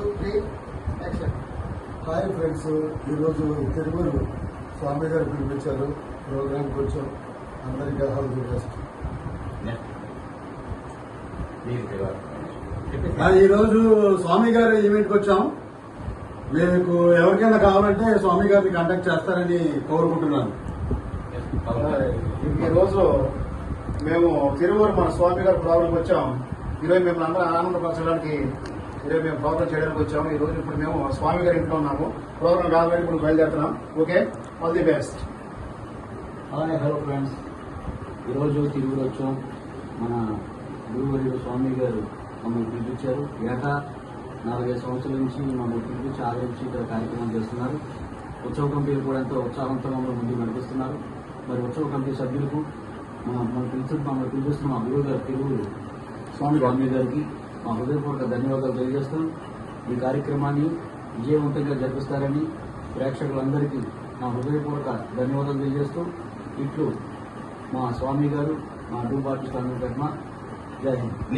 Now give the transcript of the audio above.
Okay hi friends ఈరోజు తిరుమల స్వామి గారు పిలిపించారు. ప్రోగ్రామ్కి వచ్చాం అందరికీ ఆల్ ది బెస్ట్ ఈరోజు స్వామి గారి ఈవెంట్కి వచ్చాం. మీకు ఎవరికైనా కావాలంటే స్వామి గారిని కాంటాక్ట్ చేస్తారని కోరుకుంటున్నాను. ఈ రోజు మేము తిరువూరు మన స్వామి గారి ప్రోగ్రాంకి వచ్చాం. ఈరోజు మేము అందరం ఆనందపరచడానికి ఈరోజు మేము ప్రోగ్రాం చేయడానికి వచ్చాము. ఈ రోజు ఇప్పుడు మేము స్వామి గారి ఇంట్లో ఉన్నాము. ప్రోగ్రాం రాబట్టి ఇప్పుడు బయలుదేరుతున్నాం. ఓకే? ఆల్ ది బెస్ట్ అలానే హలో ఫ్రెండ్స్ ఈరోజు తిరుగుడు వచ్చాం. మన గురువర్యుడు స్వామి గారు మమ్మల్ని పిలిపించారు. ఏటా? నాలుగైదు సంవత్సరాల నుంచి మమ్మల్ని పిలిపించి ఆదరించి ఇక్కడ కార్యక్రమం చేస్తున్నారు. ఉత్సవ కమిటీలు కూడా ఎంతో ఉత్సాహంతో మమ్మల్ని ముందుకు నడిపిస్తున్నారు. మరి ఉత్సవ కమిటీ సభ్యులకు మన మన పిలిచి మమ్మల్ని పిలిపిస్తున్న మా గురువు గారు తిరుగుడు స్వామి స్వామి గారికి మా హృదయపూర్వక ధన్యవాదాలు తెలియజేస్తాం ఈ కార్యక్రమాన్ని విజయవంతంగా జరిపిస్తారని ప్రేక్షకులందరికీ నా హృదయపూర్వక ధన్యవాదాలు తెలియజేస్తూ ఇట్లు మా స్వామి గారు మా డూ పార్టీ స్వామి కర్మ జై హింద్.